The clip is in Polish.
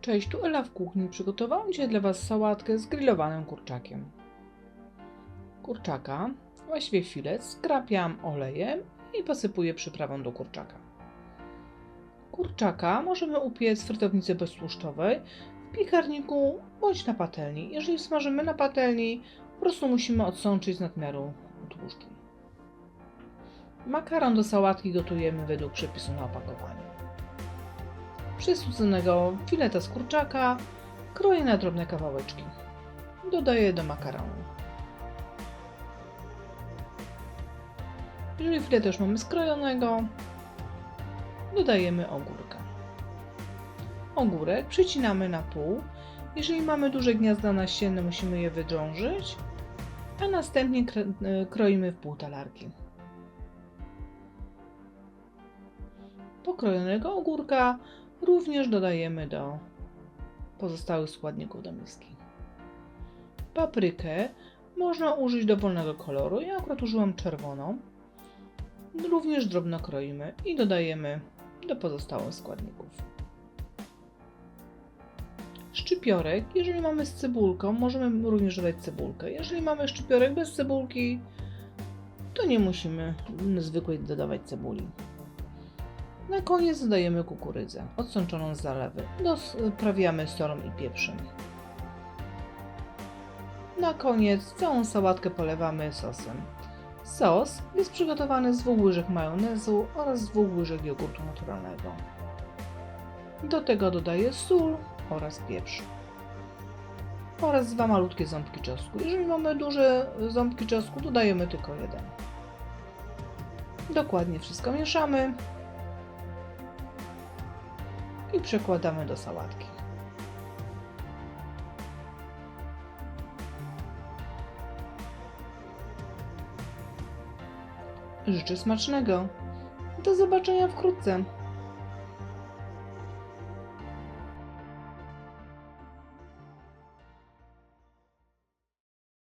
Cześć, tu Ela w kuchni. Przygotowałam dzisiaj dla Was sałatkę z grillowanym kurczakiem. Kurczaka, właściwie filet, skrapiam olejem i posypuję przyprawą do kurczaka. Kurczaka możemy upiec w frytownicy beztłuszczowej, w piekarniku bądź na patelni. Jeżeli smażymy na patelni, po prostu musimy odsączyć z nadmiaru tłuszczu. Makaron do sałatki gotujemy według przepisu na opakowaniu. Przysłodzonego fileta z kurczaka kroję na drobne kawałeczki. Dodaję do makaronu. Jeżeli filet już mamy skrojonego, dodajemy ogórka. Ogórek przycinamy na pół. Jeżeli mamy duże gniazda nasienne, musimy je wydrążyć, a następnie e, kroimy w pół talarki. Pokrojonego ogórka również dodajemy do pozostałych składników do miski. Paprykę można użyć dowolnego koloru. Ja akurat użyłam czerwoną. Również drobno kroimy i dodajemy do pozostałych składników. Szczypiorek, jeżeli mamy z cebulką, możemy również dodać cebulkę. Jeżeli mamy szczypiorek bez cebulki, to nie musimy zwykłej dodawać cebuli. Na koniec dodajemy kukurydzę, odsączoną z zalewy. Doprawiamy solą i pieprzem. Na koniec całą sałatkę polewamy sosem. Sos jest przygotowany z dwóch łyżek majonezu oraz dwóch łyżek jogurtu naturalnego. Do tego dodaję sól oraz pieprz. Oraz dwa malutkie ząbki czosnku. Jeżeli mamy duże ząbki czosnku, dodajemy tylko jeden. Dokładnie wszystko mieszamy i przekładamy do sałatki. Życzę smacznego. Do zobaczenia wkrótce.